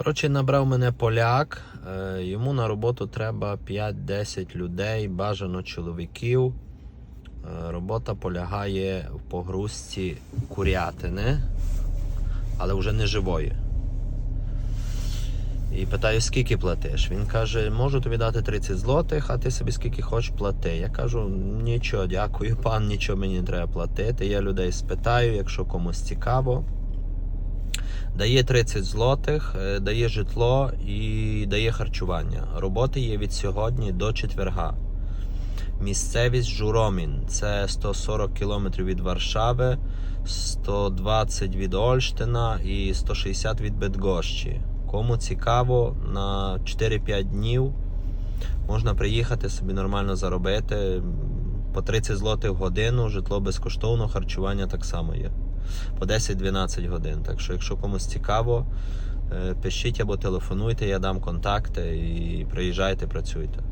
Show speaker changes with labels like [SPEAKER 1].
[SPEAKER 1] Коротше, набрав мене поляк. Е, Йому на роботу треба 5-10 людей, бажано чоловіків. Е, Робота полягає в погрузці курятини, але вже не живої. І питаю, скільки платиш? Він каже, можу тобі дати 30 злотих, а ти собі скільки хочеш плати. Я кажу, нічого, дякую, пан, нічого мені не треба платити. Я людей спитаю, якщо комусь цікаво. Дає 30 злотих, е, дає житло і дає харчування. Роботи є від сьогодні до четверга. Місцевість Журомін це 140 км від Варшави, 120 від Ольштина і 160 від Бедгощі. Кому цікаво, на 4-5 днів можна приїхати собі нормально заробити. По 30 злотих в годину, житло безкоштовно, харчування так само є. По 10-12 годин. Так що, якщо комусь цікаво, е, пишіть або телефонуйте, я дам контакти і приїжджайте, працюйте.